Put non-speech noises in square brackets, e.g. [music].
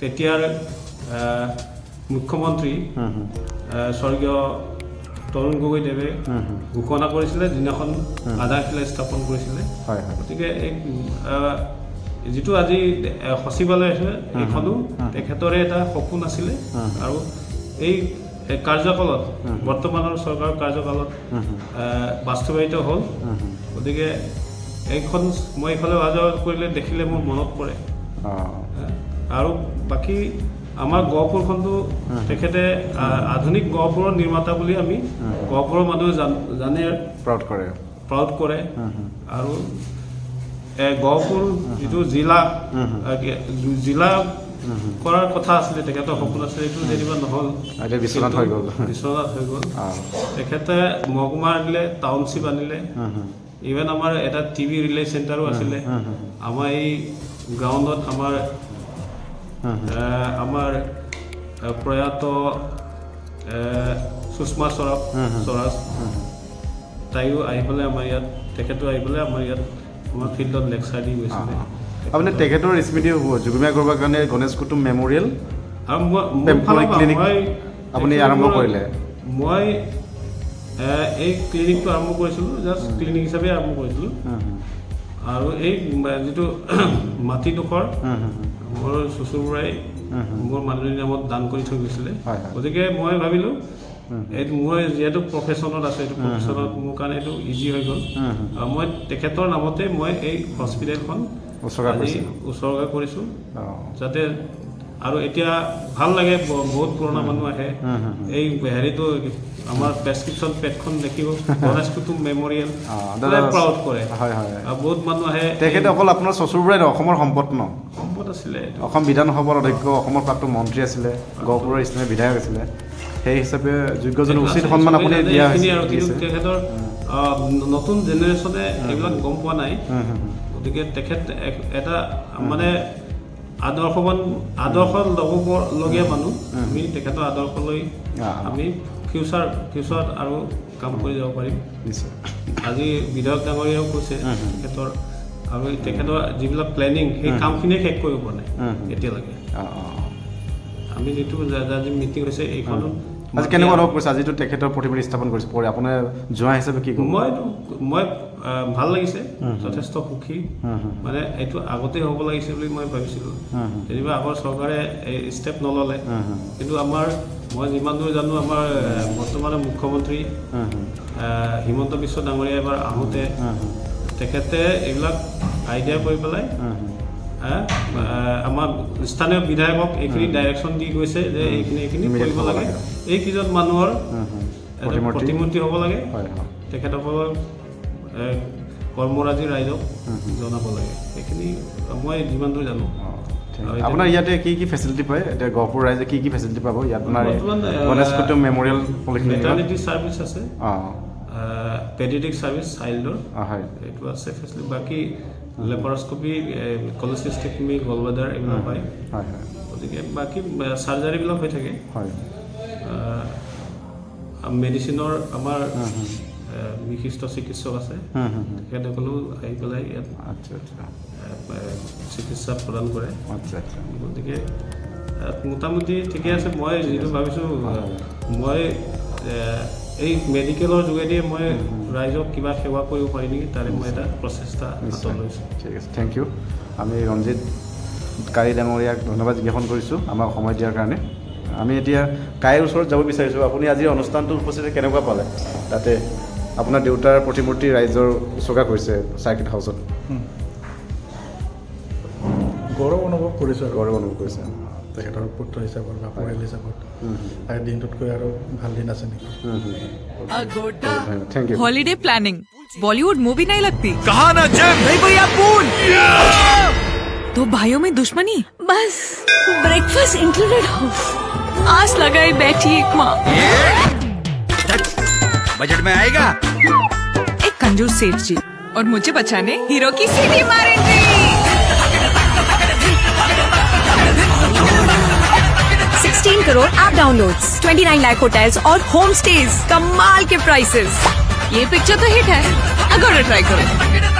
তেতিয়াৰ মুখ্যমন্ত্ৰী স্বৰ্গীয় তৰুণ গগৈদেৱে ঘোষণা কৰিছিলে যিদিনাখন আধাৰশিলা স্থাপন কৰিছিলে। গতিকে এই যিটো আজি সচিবালয় আছে এইখনো তেখেতৰে এটা সপোন আছিলে। আৰু এই কাৰ্যকালত বৰ্তমানৰ চৰকাৰৰ কাৰ্যকালত বাস্তৱায়িত হ'ল। গতিকে এইখন মই এইফালে অহা যোৱা কৰিলে দেখিলে মোৰ মনত পৰে। আৰু বাকী আমাৰ গহপুৰখনটো তেখেতে আধুনিক গহপুৰৰ নিৰ্মাতা বুলি আমি গহপুৰৰ মানুহে জান- প্ৰাউড কৰে। প্ৰাউড কৰে। আৰু গহপুৰ যিটো জিলা জিলা কৰাৰ কথা আছিলে তেখেতৰ সপোন আছিলে এইটো যেনিবা নহ'ল। বিশ্বনাথ হৈ গ'ল। বিশ্বনাথ হৈ গ'ল। তেখেতে মহকুমা আনিলে টাউনশ্বিপ আনিলে। ইভেন আমাৰ এটা টিভি ৰিলে চেণ্টাৰো আছিলে। আমাৰ এই গ্ৰাউণ্ডত আমাৰ আহ, আমাৰ প্ৰয়াত সুষমা স্বৰাজ স্বৰাজ তাইও আহি পেলাই আমাৰ ইয়াত তেখেতো আহি পেলাই আমাৰ ইয়াত আমাৰ ফিল্ডত লেকচাৰ দি গৈছিলে। আপুনি তেখেতৰ স্মৃতি যুগুমীয়া কৰিবৰ কাৰণে গণেশ কুটুম মেমৰিয়েল। আপুনি আৰম্ভ কৰিলে? মই এই ক্লিনিকটো আৰম্ভ কৰিছিলোঁ জাষ্ট ক্লিনিক হিচাপে আৰম্ভ কৰিছিলোঁ। আৰু এই যিটো [clears throat] মাটিডোখৰ মোৰ চুচুৰ বৰাই মোৰ মানুহজনীৰ নামত দান কৰি থৈ গৈছিলে। গতিকে মই ভাবিলোঁ এইটো মই যিহেতু প্ৰফেশ্যনত আছে এইটো প্ৰফেশ্যনত মোৰ কাৰণে এইটো ইজি হৈ গ'ল। আৰু মই তেখেতৰ নামতে মই এই হস্পিটেলখন উচৰ্গা কৰিছোঁ। যাতে আৰু এতিয়া ভাল লাগে বহুত পুৰণা মানুহ আহে। এই হেৰিটো আমাৰ প্ৰেছক্ৰিপশ্যন পেডখন দেখিব গণেশ কুটুম মেমৰিয়েল প্ৰাউড কৰে। হয় হয়। আৰু বহুত মানুহ আহে তেখেতে অকল আপোনাৰ চচুৰ নহয়, অসমৰ সম্পদ ন? সম্পদ আছিলে অসম বিধানসভাৰ অধ্যক্ষ অসমৰ প্ৰাক্তন মন্ত্ৰী আছিলে গহপুৰৰ স্থানীয় বিধায়ক আছিলে। সেই হিচাপে যোগ্যজন উচিত সন্মান আপুনি দিয়া হৈছে। তেখেতৰ নতুন জেনেৰেশ্যনে এইবিলাক গম পোৱা নাই। গতিকে তেখেত এটা মানে আদৰ্শৱান আদৰ্শ ল'বলগীয়া মানুহ। আমি তেখেতৰ আদৰ্শ লৈ আমি ফিউচাৰ ফিউচাৰত আৰু কাম কৰি যাব পাৰিম। আজি বিধায়ক ডাঙৰীয়াও কৈছে তেখেতৰ আৰু তেখেতৰ যিবিলাক প্লেনিং সেই কামখিনিয়ে শেষ কৰিব পৰা নাই এতিয়ালৈকে। আমি যিটো যা- আজি মিটিং হৈছে এইখনত আজি কেনেকুৱা অনুভৱ কৰিছে? আজিতো তেখেতৰ প্ৰতিমূৰ্তি স্থাপন কৰিছে। আপোনাৰ যোৱা হিচাপে কি মই মই ভালো লাগিছে যথেষ্ট সুখী। মানে এইটো আগতেই হ'ব লাগিছে বুলি মই ভাবিছিলোঁ। যেনিবা আগৰ চৰকাৰে এই ষ্টেপ নল'লে। কিন্তু আমাৰ মই যিমান দূৰ জানো আমাৰ বৰ্তমানৰ মুখ্যমন্ত্ৰী হিমন্ত বিশ্ব ডাঙৰীয়া এবাৰ আহোঁতে তেখেতে এইবিলাক আইডিয়া কৰি পেলাই আমাৰ স্থানীয় বিধায়কক এইখিনি ডাইৰেকশ্যন দি গৈছে যে এইখিনি এইখিনি কৰিব লাগে। এইকেইজন মানুহৰ প্ৰতিমূৰ্তি। হ'ব লাগে। তেখেতসকলক এ, কৰ্মৰাজি ৰাইজক জনাব লাগে। সেইখিনি মই যিমান দূৰ জানো। আপোনাৰ ইয়াতে কি কি ফেচিলিটি পায়? এতিয়া গহপুৰ ৰাইজে কি কি ফেচিলিটি পাব? ইয়াত আপোনাৰ গণেশ কুটুম মেমৰিয়েল ভেটাৰনিটি ছাৰ্ভিচ আছে। পেডিটিক ছাৰ্ভিচ চাইল্ডৰ হয়। এইটো আছে ফেচিলিটি বাকী লেপাৰস্কপি কলেচিষ্টেকমি গলবাডাৰ এইবিলাক পায় হয়। গতিকে বাকী চাৰ্জাৰীবিলাক হৈ থাকে। হয়। মেডিচিনৰ আমাৰ বিশিষ্ট চিকিৎসক আছে। তেখেতসকলেও আহি পেলাই ইয়াত আচ্ছা আচ্ছা। চিকিৎসা প্ৰদান কৰে। আচ্ছা আচ্ছা। গতিকে মোটামুটি ঠিকে আছে। মই যিটো ভাবিছোঁ মই এই মেডিকেলৰ যোগেদিয়ে মই ৰাইজক কিবা সেৱা কৰিব পাৰি নেকি? তাৰে মই এটা প্ৰচেষ্টা হাতত লৈছোঁ। ঠিক আছে। থেংক ইউ আমি ৰঞ্জিত কাৰী ডাঙৰীয়াক ধন্যবাদ জ্ঞাপন কৰিছোঁ আমাক সময় দিয়াৰ কাৰণে। আমি এতিয়া কাইৰ ওচৰত যাব বিচাৰিছোঁ। আপুনি আজিৰ অনুষ্ঠানটোত উপস্থিত কেনেকুৱা পালে? তাতে আপোনাৰ দেউতাৰ প্ৰতিমূৰ্তি ৰাইজৰ উচৰ্গা কৰিছে চাৰ্কিট হাউচত গৌৰৱ অনুভৱ কৰিছোঁ আৰু গৌৰৱ অনুভৱ কৰিছে তেখেতৰ পুত্ৰ হিচাপত বা পৰিয়াল হিচাপত আৰু দিনটোতকৈ আৰু ভাল দিন আছে নেকি thank you holiday planning Bollywood movie नहीं लगती कहा ना जब नहीं भैया पूल तो भाइयों में दुश्मनी बस ब्रेकफास्ट इंक्लूडेड हो आस लगाई बैठी एक माँ बजट में आएगा। एक कंजूस सेठ जी और मुझे बचाने हीरो की सीधी मारेंगे। Sixteen crore app downloads 29 lakh hotels और होम स्टेज कमाल के प्राइसेस ये पिक्चर तो हिट है। अगर ट्राई करो।